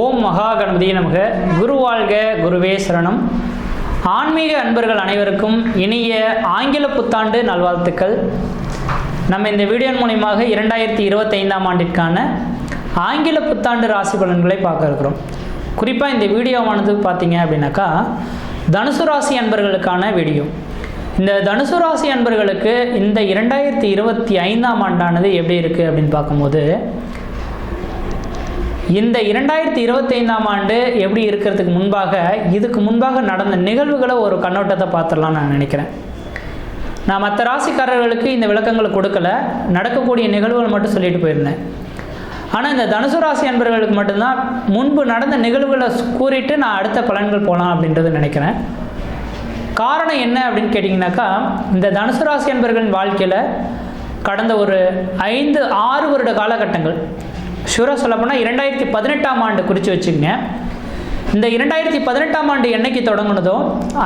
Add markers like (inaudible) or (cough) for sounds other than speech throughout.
ஓம் மகா கணபதி நமக. குரு வாழ்க குருவே சரணம். ஆன்மீக அன்பர்கள் அனைவருக்கும் இனிய ஆங்கில புத்தாண்டு நல்வாழ்த்துக்கள். நம்ம இந்த வீடியோ மூலியமாக இரண்டாயிரத்தி இருபத்தைந்தாம் ஆண்டிற்கான ஆங்கில புத்தாண்டு ராசி பலன்களை பார்க்க இருக்கிறோம். குறிப்பாக இந்த வீடியோவானது பார்த்தீங்க அப்படின்னாக்கா தனுசு ராசி அன்பர்களுக்கான வீடியோ. இந்த தனுசு ராசி அன்பர்களுக்கு இந்த இரண்டாயிரத்தி இருபத்தி ஐந்தாம் ஆண்டானது எப்படி இருக்குது அப்படின்னு பார்க்கும்போது இந்த இரண்டாயிரத்தி இருபத்தைந்தாம் ஆண்டு எப்படி இருக்கிறதுக்கு முன்பாக இதுக்கு முன்பாக நடந்த நிகழ்வுகளை ஒரு கண்ணோட்டத்தை பார்த்துடலாம் நான் நினைக்கிறேன். நான் மற்ற ராசிக்காரர்களுக்கு இந்த விளக்கங்களை கொடுக்கல. நடக்கக்கூடிய நிகழ்வுகள் மட்டும் சொல்லிட்டு போயிருந்தேன். ஆனால் இந்த தனுசு ராசி அன்பர்களுக்கு மட்டும்தான் முன்பு நடந்த நிகழ்வுகளை கூறிட்டு நான் அடுத்த பலன்கள் போகலாம் அப்படின்றது நினைக்கிறேன். காரணம் என்ன அப்படின்னு கேட்டிங்கனாக்கா இந்த தனுசு ராசி அன்பர்களின் வாழ்க்கையில் கடந்த ஒரு ஐந்து ஆறு வருட காலகட்டங்கள் ஷூராக சொல்லப்போனால் இரண்டாயிரத்தி பதினெட்டாம் ஆண்டு குறித்து வச்சுக்கங்க. இந்த இரண்டாயிரத்தி பதினெட்டாம் ஆண்டு என்னைக்கு தொடங்குனதோ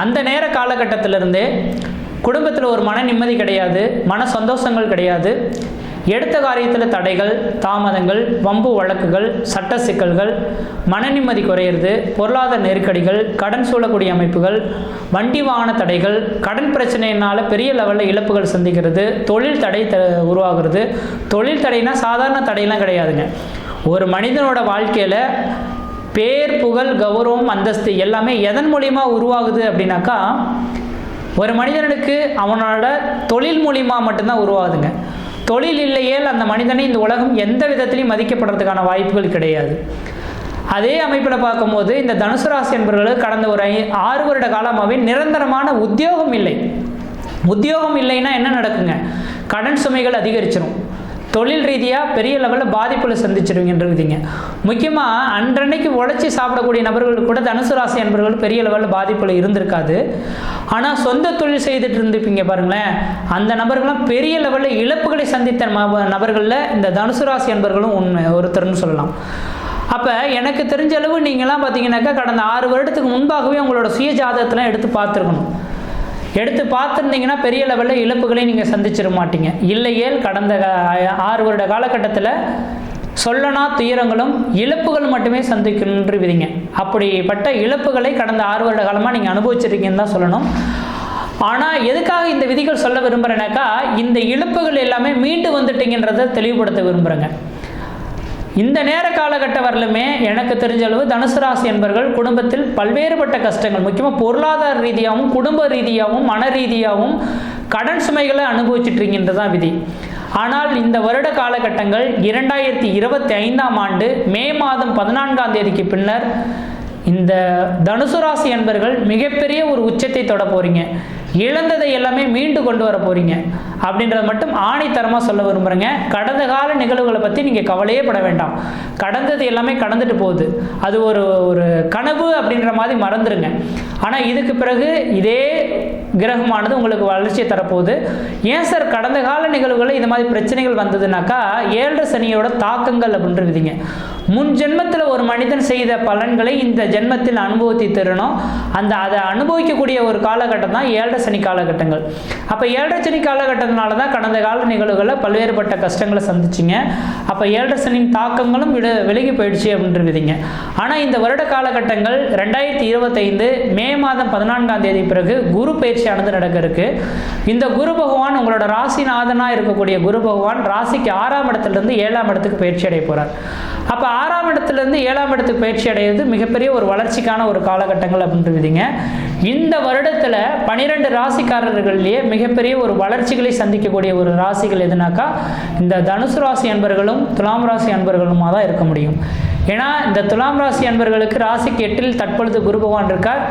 அந்த நேர காலகட்டத்திலிருந்தே குடும்பத்தில் ஒரு மன நிம்மதி கிடையாது மன சந்தோஷங்கள் கிடையாது. எடுத்த காரியத்தில் தடைகள் தாமதங்கள் வம்பு வழக்குகள் சட்ட சிக்கல்கள் மன நிம்மதி குறையிறது பொருளாதார நெருக்கடிகள் கடன் சூழக்கூடிய அமைப்புகள் வண்டி வாகன தடைகள் கடன் பிரச்சனையினால் பெரிய லெவலில் இழப்புகள் சந்திக்கிறது தொழில் தடை த உருவாகிறது. தொழில் தடைனா சாதாரண தடையெல்லாம் கிடையாதுங்க. ஒரு மனிதனோட வாழ்க்கையில் பேர் புகழ் கௌரவம் அந்தஸ்து எல்லாமே எதன் மூலிமா உருவாகுது அப்படின்னாக்கா ஒரு மனிதனுக்கு அவனோட தொழில் மூலிமா மட்டும்தான் உருவாகுதுங்க. தொழில் இல்லையேல் அந்த மனிதனை இந்த உலகம் எந்த விதத்திலையும் மதிக்கப்படுறதுக்கான வாய்ப்புகள் கிடையாது. அதே அமைப்பில் பார்க்கும்போது இந்த தனுசு ராசி என்பவர்களுக்கு கடந்த ஒரு ஐ ஆறு வருட காலமாகவே நிரந்தரமான உத்தியோகம் இல்லை. உத்தியோகம் இல்லைன்னா என்ன நடக்குங்க? கடன் சுமைகள் அதிகரிச்சிடும் தொழில் ரீதியாக பெரிய லெவலில் பாதிப்புகளை சந்திச்சிருவீங்கன்றதுங்க முக்கியமாக அன்றன்னைக்கு உழைச்சி சாப்பிடக்கூடிய நபர்கள் கூட தனுசு ராசி என்பவர்கள் பெரிய லெவலில் பாதிப்பில் இருந்திருக்காது. ஆனால் சொந்த தொழில் செய்துட்டு இருந்துப்பீங்க பாருங்களேன். அந்த நபர்களும் பெரிய லெவலில் இழப்புகளை சந்தித்த நபர்களில் இந்த தனுசு ராசி என்பவர்களும் உண்மை ஒருத்தர்னு சொல்லலாம். அப்போ எனக்கு தெரிஞ்ச அளவு நீங்களாம் பார்த்தீங்கன்னாக்கா கடந்த ஆறு வருடத்துக்கு முன்பாகவே உங்களோட சுய ஜாதகத்தெலாம் எடுத்து பார்த்துருக்கணும். எடுத்து பார்த்துருந்தீங்கன்னா பெரிய லெவலில் இழப்புகளை நீங்கள் சந்திச்சிட மாட்டீங்க. இல்லையேல் கடந்த ஆறு வருட காலகட்டத்தில் சொல்லனா துயரங்களும் இழப்புகள் மட்டுமே சந்திக்கணுன்ற விதிங்க அப்படிப்பட்ட இழப்புகளை கடந்த ஆறு வருட காலமாக நீங்கள் அனுபவிச்சிருக்கீங்கன்னு தான் சொல்லணும். ஆனால் எதுக்காக இந்த விதிகள் சொல்ல விரும்புகிறேனாக்கா இந்த இழப்புகள் எல்லாமே மீண்டு வந்துட்டீங்கன்றதை தெளிவுபடுத்த விரும்புகிறேங்க இந்த நேர காலகட்ட வரலுமே எனக்கு தெரிஞ்ச அளவு தனுசு ராசி என்பர்கள் குடும்பத்தில் பல்வேறுபட்ட கஷ்டங்கள். முக்கியமாக பொருளாதார ரீதியாகவும் குடும்ப ரீதியாகவும் மன ரீதியாகவும் கடன் சுமைகளை அனுபவிச்சுட்டு தான் விதி. ஆனால் இந்த வருட காலகட்டங்கள் இரண்டாயிரத்தி இருபத்தி ஐந்தாம் ஆண்டு மே மாதம் பதினான்காம் தேதிக்கு பின்னர் இந்த தனுசு ராசி அன்பர்கள் மிகப்பெரிய ஒரு உச்சத்தை தொட போறீங்க. இழந்ததை எல்லாமே மீண்டு கொண்டு வர போறீங்க. அப்படின்றத மட்டும் ஆணித்தரமாக சொல்ல விரும்புகிறேங்க கடந்த கால நிகழ்வுகளை பற்றி நீங்கள் கவலையே பட வேண்டாம். கடந்தது எல்லாமே கடந்துட்டு போகுது. அது ஒரு ஒரு கனவு அப்படின்ற மாதிரி மறந்துடுங்க ஆனால் இதுக்கு பிறகு இதே கிரகமானது உங்களுக்கு வளர்ச்சியை தரப்போகுது. ஏன் சார் கடந்த கால நிகழ்வுகளில் இது மாதிரி பிரச்சனைகள் வந்ததுனாக்கா ஏழரை சனியோட தாக்கங்கள் அப்படின்ற விதிங்க முன் ஜென்மத்தில் ஒரு மனிதன் செய்த பலன்களை இந்த ஜென்மத்தில் அனுபவித்து தரணும். அந்த அதை அனுபவிக்கக்கூடிய ஒரு காலகட்டம் தான் ஏழரை சனி காலகட்டங்கள். அப்போ ஏழரை சனி காலகட்டத்தினால தான் கடந்த கால நிகழ்வுகளில் பல்வேறுபட்ட கஷ்டங்களை சந்திச்சிங்க. அப்போ ஏழரை சனியின் தாக்கங்களும் விட விலகி போயிடுச்சு அப்படின்ற ஆனால் இந்த வருட காலகட்டங்கள் ரெண்டாயிரத்தி இருபத்தைந்து மே மாதம் பதினான்காம் தேதி பிறகு குரு பயிற்சியானது நடக்க இருக்கு. இந்த குரு பகவான் உங்களோட ராசிநாதனாக இருக்கக்கூடிய குரு பகவான் ராசிக்கு ஆறாம் இடத்துலேருந்து ஏழாம் இடத்துக்கு பயிற்சி அடைய போகிறார் அப்போ ஆறாம் இடத்துலேருந்து ஏழாம் இடத்துக்கு பயிற்சி அடைகிறது மிகப்பெரிய ஒரு வளர்ச்சிக்கான ஒரு காலகட்டங்கள் அப்படின்றதுங்க இந்த வருடத்தில் பனிரெண்டு ராசிக்காரர்கள்லேயே மிகப்பெரிய ஒரு வளர்ச்சிகளை சந்திக்கக்கூடிய ஒரு ராசிகள் எதுனாக்கா இந்த தனுசு ராசி அன்பர்களும் துலாம் ராசி அன்பர்களுமாக தான் இருக்க முடியும். ஏன்னா இந்த துலாம் ராசி அன்பர்களுக்கு ராசிக்கு எட்டில் தற்பொழுது குரு பகவான் இருக்கார்.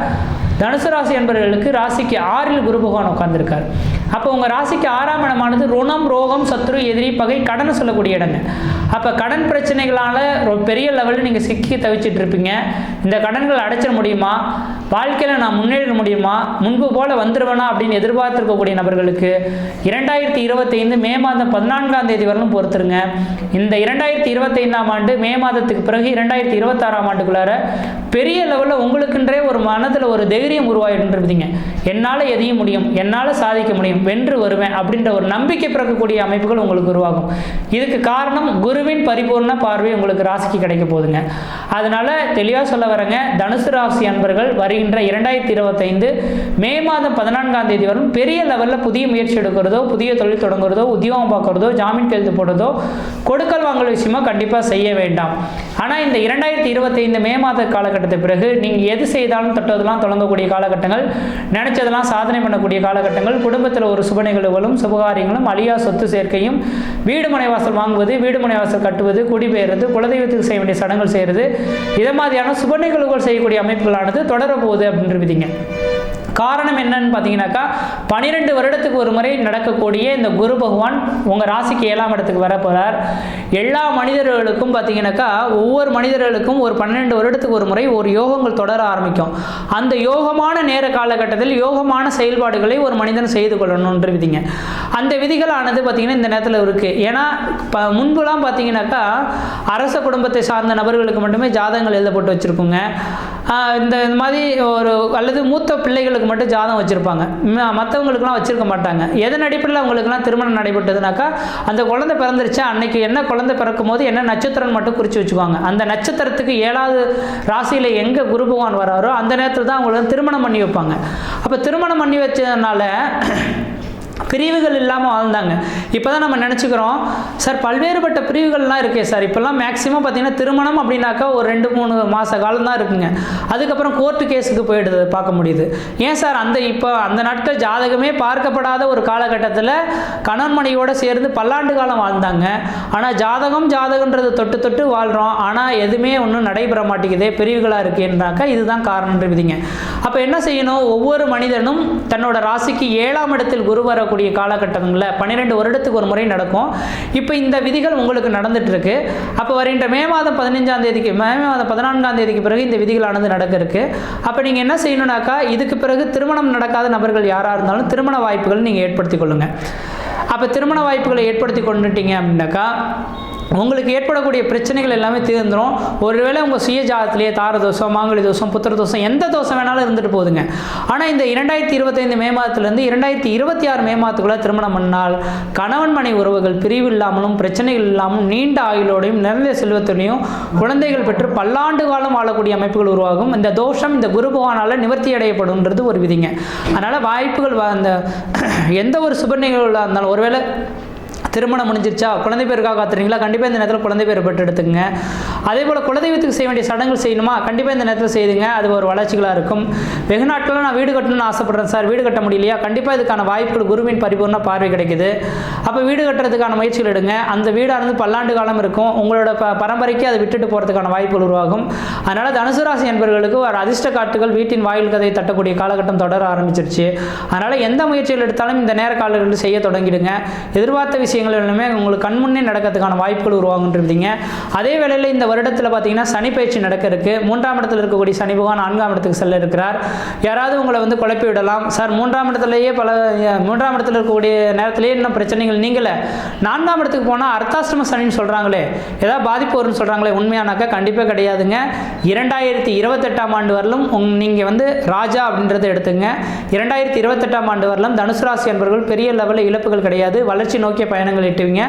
தனுசு ராசி அன்பர்களுக்கு ராசிக்கு ஆறில் குரு பகவான் உட்கார்ந்திருக்கார். அப்போ உங்கள் ராசிக்கு ஆறாம் இடமானது ருணம் ரோகம் சத்ரு எதிரி பகை கடனை சொல்லக்கூடிய இடங்க. அப்போ கடன் பிரச்சனைகளால் ஒரு பெரிய லெவலில் நீங்கள் சிக்கி தவிச்சிட்டு இருப்பீங்க. இந்த கடன்கள் அடைச்சிட முடியுமா? வாழ்க்கையில் நான் முன்னேற முடியுமா? முன்பு போல் வந்துடுவேனா அப்படின்னு எதிர்பார்த்துருக்கக்கூடிய நபர்களுக்கு இரண்டாயிரத்தி இருபத்தைந்து மே மாதம் பதினான்காம் தேதி வரலும் பொறுத்துருங்க. இந்த இரண்டாயிரத்தி இருபத்தைந்தாம் ஆண்டு மே மாதத்துக்கு பிறகு இரண்டாயிரத்தி இருபத்தாறாம் ஆண்டுக்குள்ளார பெரிய லெவலில் உங்களுக்குன்றே ஒரு மனதில் ஒரு தைரியம் உருவாயிடுன்றதுங்க என்னால் எதையும் முடியும் என்னால் சாதிக்க முடியும்? வென்று வருவேன் அப்படின்ற ஒரு நம்பிக்கை பிறக்கக்கூடிய அமைப்புகள் உங்களுக்கு உருவாகும். இதுக்கு காரணம் குருவின் பரிபூர்ண பார்வை உங்களுக்கு ராசிக்கு கிடைக்க போகுதுங்க. அதனால தெளிவாக சொல்ல வரேங்க. தனுசு ராசி அன்பர்கள் வருகின்ற இரண்டாயிரத்தி இருபத்தைந்து மே மாதம் பதினான்காம் தேதி வரும் பெரிய லெவலில் புதிய முயற்சி எடுக்கிறதோ புதிய தொழில் தொடங்குறதோ உத்தியோகம் பார்க்குறதோ ஜாமீன் கையெழுத்து போடுறதோ கொடுக்கல் வாங்கல் விஷயமா கண்டிப்பாக செய்ய வேண்டாம். ஆனால் இந்த இரண்டாயிரத்தி இருபத்தைந்து மே மாத காலகட்டத்துக்கு பிறகு நீங்கள் எது செய்தாலும் தொட்டதெல்லாம் தொடங்கக்கூடிய காலகட்டங்கள் நினைச்சதெல்லாம் சாதனை பண்ணக்கூடிய காலகட்டங்கள் குடும்பத்தில் ஒரு சுப நிகழ்வுகளும் சுபகாரியங்களும் அழியா சொத்து சேர்க்கையும் வீடு மனைவாசல் வாங்குவது வீடு மனைவாசல் கட்டுவது குடிபெயர்றது குலதெய்வத்துக்கு செய்ய வேண்டிய சடங்குகள் செய்கிறது இதை மாதிரியான சுப நிகழ்வுகள் செய்யக்கூடிய அமைப்புகளானது தொடரப்போகுது அப்படின்னு விதிங்க. காரணம் என்னன்னு பார்த்தீங்கன்னாக்கா பன்னிரெண்டு வருடத்துக்கு ஒரு முறை நடக்கக்கூடிய இந்த குரு பகவான் உங்கள் ராசிக்கு ஏழாம் இடத்துக்கு வர போகிறார் எல்லா மனிதர்களுக்கும் பார்த்தீங்கன்னாக்கா ஒவ்வொரு மனிதர்களுக்கும் ஒரு பன்னெண்டு வருடத்துக்கு ஒரு முறை ஒரு யோகங்கள் தொடர ஆரம்பிக்கும். அந்த யோகமான நேர காலகட்டத்தில் யோகமான செயல்பாடுகளை ஒரு மனிதன் செய்து கொள்ளணுன்ற விதிங்க. அந்த விதிகளானது பார்த்தீங்கன்னா இந்த நேரத்தில் இருக்குது ஏன்னா இப்போ முன்புலாம் பார்த்தீங்கன்னாக்கா அரச குடும்பத்தை சார்ந்த நபர்களுக்கு மட்டுமே ஜாதகங்கள் எழுதப்பட்டு வச்சுருக்குங்க. இந்த இந்த மாதிரி ஒரு அல்லது மூத்த பிள்ளைகளுக்கு மட்டும் ஜாதகம் வச்சுருப்பாங்க. மற்றவங்களுக்குலாம் வச்சுருக்க மாட்டாங்க. எதன் அடிப்படையில் அவங்களுக்குலாம் திருமணம் நடைபெற்றதுனாக்கா அந்த குழந்தை பிறந்துருச்சா அன்னைக்கு என்ன குழந்தை பிறக்கும் போது என்ன நட்சத்திரம் மட்டும் குறித்து வச்சுக்குவாங்க. அந்த நட்சத்திரத்துக்கு ஏழாவது ராசியில் எங்கே குரு பகவான் வராரோ அந்த நேரத்தில் தான் அவங்களுக்கு திருமணம் பண்ணி வைப்பாங்க. அப்போ திருமணம் பண்ணி வச்சதுனால பிரிவுகள் இல்லாமல் வாழ்ந்தாங்க. இப்போ தான் நம்ம நினச்சிக்கிறோம் சார் பல்வேறுபட்ட பிரிவுகள்லாம் இருக்கே சார். இப்போல்லாம் மேக்ஸிமம் பார்த்தீங்கன்னா திருமணம் அப்படின்னாக்கா ஒரு ரெண்டு மூணு மாத காலம் தான் இருக்குங்க. அதுக்கப்புறம் கோர்ட்டு கேஸுக்கு போயிடுது பார்க்க முடியுது. ஏன் சார் அந்த இப்போ அந்த நாட்கள் ஜாதகமே பார்க்கப்படாத ஒரு காலகட்டத்தில் கணவன் மனைவியோடு சேர்ந்து பல்லாண்டு காலம் வாழ்ந்தாங்க. ஆனால் ஜாதகம் ஜாதகன்றது தொட்டு தொட்டு வாழ்கிறோம் ஆனால் எதுவுமே ஒன்றும் நடைபெற மாட்டேங்குதே பிரிவுகளாக இருக்குன்றாக்கா இதுதான் காரணம் விதிங்க. அப்போ என்ன செய்யணும்? ஒவ்வொரு மனிதனும் தன்னோட ராசிக்கு ஏழாம் இடத்தில் குரு வரக்கூடிய காலகட்டங்களில் பன்னிரெண்டு வருடத்துக்கு ஒரு முறை நடக்கும். இப்போ இந்த விதிகள் உங்களுக்கு நடந்துட்டு இருக்கு அப்போ வருகின்ற மே மாதம் பதினஞ்சாம் தேதிக்கு மே மாதம் பதினான்காம் தேதிக்கு பிறகு இந்த விதிகளானது நடக்க இருக்கு அப்போ நீங்கள் என்ன செய்யணும்னாக்கா இதுக்கு பிறகு திருமணம் நடக்காத நபர்கள் யாராக இருந்தாலும் திருமண வாய்ப்புகள் நீங்கள் ஏற்படுத்தி கொள்ளுங்கள் அப்போ திருமண வாய்ப்புகளை ஏற்படுத்தி கொண்டுட்டீங்க அப்படின்னாக்கா உங்களுக்கு ஏற்படக்கூடிய பிரச்சனைகள் எல்லாமே தீர்ந்துடும் ஒருவேளை உங்கள் சுய ஜாதத்திலேயே தார தோஷம் மாங்கலி தோஷம் புத்திர தோஷம் எந்த தோஷம் வேணாலும் இருந்துட்டு போகுதுங்க. ஆனால் இந்த இரண்டாயிரத்தி இருபத்தைந்து மே மாதத்துலேருந்து இரண்டாயிரத்தி இருபத்தி ஆறு மே மாதத்துக்குள்ளே திருமணம் பண்ணால் கணவன் மனை உறவுகள் பிரிவு இல்லாமலும் பிரச்சனைகள் இல்லாமலும் நீண்ட ஆயுளோடையும் நிறைந்த செல்வத்திலையும் குழந்தைகள் பெற்று பல்லாண்டு காலம் வாழக்கூடிய அமைப்புகள் உருவாகும். இந்த தோஷம் இந்த குரு பகவானால் நிவர்த்தி அடையப்படும்ன்றது ஒரு விதிங்க. அதனால் வாய்ப்புகள் அந்த (clears throat) எந்த ஒரு சுப நிகழ்வுகளாக இருந்தாலும் ஒருவேளை திருமணம் முடிஞ்சிருச்சா? குழந்தை பேருக்காக காத்துறீங்களா கண்டிப்பாக இந்த நேரத்தில் குழந்தை பேர் பெற்று எடுத்துங்க அதே போல் குலதெய்வத்துக்கு செய்ய வேண்டிய சடங்குகள் செய்யணுமா? கண்டிப்பாக இந்த நேரத்தில் செய்துங்க. அது ஒரு வளர்ச்சிகளாக இருக்கும். வெகு நாட்களில் நான் வீடு கட்டணும்னு ஆசைப்படுறேன் சார். வீடு கட்ட முடியலையா? கண்டிப்பாக இதுக்கான வாய்ப்புகள் குருவின் பரிபூர்ண பார்வை கிடைக்குது. அப்போ வீடு கட்டுறதுக்கான முயற்சிகள் எடுங்க. அந்த வீடானது பல்லாண்டு காலம் இருக்கும். உங்களோட ப பரம்பரைக்கு அதை விட்டுட்டு போகிறதுக்கான வாய்ப்புகள் உருவாகும். அதனால் தனுசு ராசி என்பவர்களுக்கு ஒரு அதிர்ஷ்ட காட்டுகள் வீட்டின் வாயில் கதை தட்டக்கூடிய காலகட்டம் தொடர ஆரம்பிச்சிருச்சு. அதனால் எந்த முயற்சிகள் எடுத்தாலும் இந்த நேர காலங்களில் செய்ய தொடங்கிடுங்க. எதிர்பார்த்த விஷயங்கள் எல்லாமே உங்களுக்கு கண்முன்னே நடக்கிறதுக்கான வாய்ப்புகள் உருவாகுன்றிருந்தீங்க. அதே வேளையில் இந்த வருடத்தில் பார்த்தீங்கன்னா சனி பயிற்சி நடக்க இருக்கு. மூன்றாம் இடத்தில் இருக்கக்கூடிய சனி பகவான் நான்காம் இடத்துக்கு செல்ல இருக்கிறார். யாராவது உங்களை வந்து குழப்பி விடலாம். சார் மூன்றாம் இடத்துலயே பல மூன்றாம் இடத்துல இருக்கக்கூடிய நேரத்திலேயே இன்னும் பிரச்சனைகள் நீங்களே நான்காம் இடத்துக்கு போனால் அர்த்தாசிரம சனின்னு சொல்கிறாங்களே ஏதாவது பாதிப்பு வரும்னு சொல்கிறாங்களே உண்மையானாக்கா கண்டிப்பாக கிடையாதுங்க. இரண்டாயிரத்தி இருபத்தெட்டாம் ஆண்டு வரலும் உங் நீங்கள் வந்து ராஜா அப்படின்றத எடுத்துங்க. இரண்டாயிரத்தி இருபத்தெட்டாம் ஆண்டு வரலும் தனுசு ராசி என்பவர்கள் பெரிய லெவலில் இழப்புகள் கிடையாது. வளர்ச்சி நோக்கிய பயணங்கள் இட்டுவீங்க.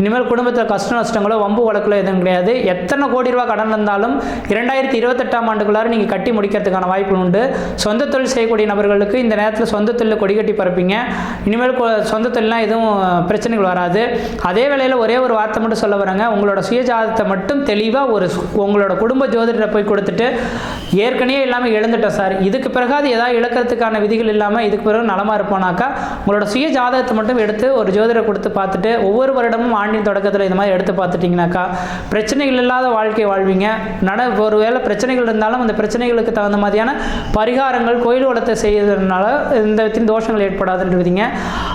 இனிமேல் குடும்பத்தில் கஷ்ட நஷ்டங்களோ வம்பு வழக்கிலோ எதுவும் கிடையாது. எத்தனை கோடி ரூபா கடன் இருந்தாலும் இரண்டாயிரத்தி இருபத்தெட்டாம் ஆண்டுக்குள்ளார நீங்கள் கட்டி முடிக்கிறதுக்கான வாய்ப்பு உண்டு. சொந்த தொழில் செய்யக்கூடிய நபர்களுக்கு இந்த நேரத்தில் சொந்த தொழில் கொடி கட்டி இனிமேல் சொந்த தொழிலாம் எதுவும் பிரச்சனைகள் வராது. அதே வேளையில் ஒரே ஒரு வார்த்தை மட்டும் சொல்ல வரேங்க. உங்களோட சுயஜாதத்தை மட்டும் தெளிவாக ஒரு உங்களோட குடும்ப ஜோதிடரை போய் கொடுத்துட்டு ஏற்கனவே இல்லாமல் இழந்துட்டோம் சார். இதுக்கு பிறகு அது ஏதாவது இழக்கிறதுக்கான விதிகள் இல்லாமல் இதுக்கு பிறகு நலமாக இருப்போனாக்கா உங்களோட சுய ஜாதகத்தை மட்டும் எடுத்து ஒரு ஜோதிடரை கொடுத்து பார்த்துட்டு ஒவ்வொரு வருடமும் ஆண்டின் தொடக்கத்தில் இந்த மாதிரி எடுத்து பார்த்துட்டிங்கனாக்கா பிரச்சனைகள் இல்லாத வாழ்க்கை வாழ்வீங்க. நட ஒரு வேளை பிரச்சனைகள் இருந்தாலும் அந்த பிரச்சனைகளுக்கு தகுந்த மாதிரியான பரிகாரங்கள் கோயில் வளத்தை செய்யறதுனால இந்த விதத்தின் தோஷங்கள் ஏற்படாதுன்றதுங்க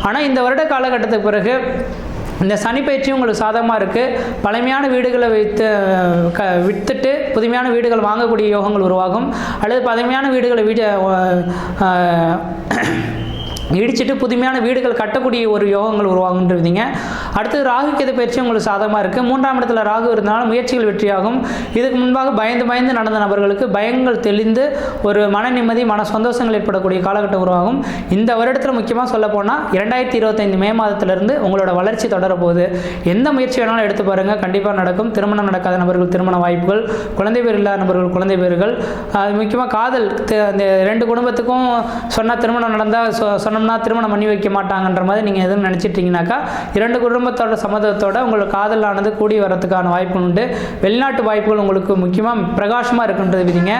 ஆனால் இந்த வருட காலகட்டத்துக்கு பிறகு இந்த சனி பயிற்சி உங்களுக்கு சாதகமாக இருக்குது பழமையான வீடுகளை வைத்து க விற்றுட்டு புதுமையான வீடுகள் வாங்கக்கூடிய யோகங்கள் உருவாகும். அல்லது பழமையான வீடுகளை வீடு இடிச்சிட்டு புதுமையான வீடுகள் கட்டக்கூடிய ஒரு யோகங்கள் உருவாகுன்றிருந்தீங்க அடுத்து ராகு கேது பயிற்சி உங்களுக்கு சாதகமாக இருக்குது மூன்றாம் இடத்துல ராகு இருந்தாலும் முயற்சிகள் வெற்றியாகும். இதுக்கு முன்பாக பயந்து பயந்து நடந்த நபர்களுக்கு பயங்கள் தெளிந்து ஒரு மன நிம்மதி மன சந்தோஷங்கள் ஏற்படக்கூடிய காலகட்டம் உருவாகும். இந்த வருடத்தில் முக்கியமாக சொல்ல போனால் இரண்டாயிரத்தி இருபத்தைந்து மே மாதத்திலிருந்து உங்களோட வளர்ச்சி தொடரப்போகுது. எந்த முயற்சி வேணாலும் எடுத்து பாருங்கள் கண்டிப்பாக நடக்கும். திருமணம் நடக்காத நபர்கள் திருமண வாய்ப்புகள் குழந்தை பேர் இல்லாத நபர்கள் குழந்தை பேர்கள். அது முக்கியமாக காதல் அந்த இந்த ரெண்டு குடும்பத்துக்கும் சொன்னால் திருமணம் நடந்தால் சொ சொன்னோம்னா திருமணம் பண்ணி வைக்க மாட்டாங்கன்ற மாதிரி நீங்கள் எதுவும் நினச்சிட்டிங்கனாக்கா இரண்டு குடும்பத்தோட சம்மதத்தோட உங்களுக்கு காதலானது கூடி வரதுக்கான வாய்ப்பு உண்டு வெளிநாட்டு வாய்ப்புகள் உங்களுக்கு முக்கியமாக பிரகாசமாக இருக்குன்றது விதிங்க.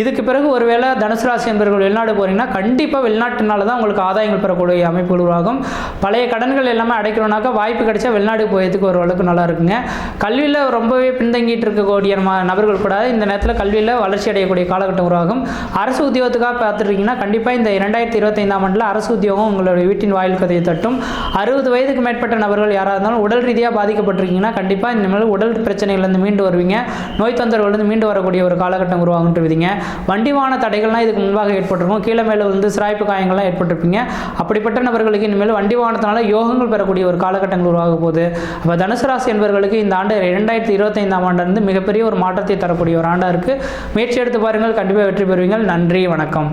இதுக்கு பிறகு ஒருவேளை தனுசு ராசி என்பவர்கள் வெளிநாடு போகிறீங்கன்னா கண்டிப்பாக வெளிநாட்டுனால தான் உங்களுக்கு ஆதாயங்கள் பெறக்கூடிய அமைப்புகள் உருவாகும். பழைய கடன்கள் எல்லாமே அடைக்கணும்னாக்கா வாய்ப்பு கிடைச்சா வெளிநாடு போயதுக்கு ஒரு அளவுக்கு நல்லா இருக்குங்க. கல்வியில் ரொம்பவே பின்தங்கிட்டு இருக்கக்கூடிய நபர்கள் கூட இந்த நேரத்தில் கல்வியில் வளர்ச்சி அடையக்கூடிய காலகட்டம் உருவாகும். அரசு உத்தியோகத்துக்காக பார்த்துருக்கீங்கன்னா கண்டிப்பாக இந்த இரண்டாயிரத்தி இருபத்தைந்தாம் ஆண்டில் அரசு உத்தியோகம் உங்களுடைய வீட்டின் வாயில் கதையை தட்டும். அறுபது வயதுக்கு மேற்பட்ட நபர்கள் யாராக இருந்தாலும் உடல் ரீதியாக பாதிக்கப்பட்டிருக்கீங்கன்னா கண்டிப்பாக இனிமேல் உடல் பிரச்சனைகள்லேருந்து மீண்டு வருவீங்க. நோய் தொந்தரவுலேருந்து மீண்டு வரக்கூடிய ஒரு காலகட்டம் உருவாகுன்றீங்க வண்டி வண்டிவான தடைகள்லாம் இதுக்கு முன்பாக ஏற்பட்டிருக்கும். கீழே மேலே வந்து சிராய்ப்பு காயங்கள்லாம் ஏற்பட்டிருப்பீங்க. அப்படிப்பட்ட நபர்களுக்கு இனிமேல் வண்டி வாகனத்தினால யோகங்கள் பெறக்கூடிய ஒரு காலகட்டங்கள் உருவாக போகுது. அப்போ தனுசு ராசி என்பவர்களுக்கு இந்த ஆண்டு இரண்டாயிரத்தி இருபத்தைந்தாம் ஆண்டு மிகப்பெரிய ஒரு மாற்றத்தை தரக்கூடிய ஒரு ஆண்டாக இருக்குது முயற்சி எடுத்து பாருங்கள். கண்டிப்பாக வெற்றி பெறுவீங்கள். நன்றி. வணக்கம்.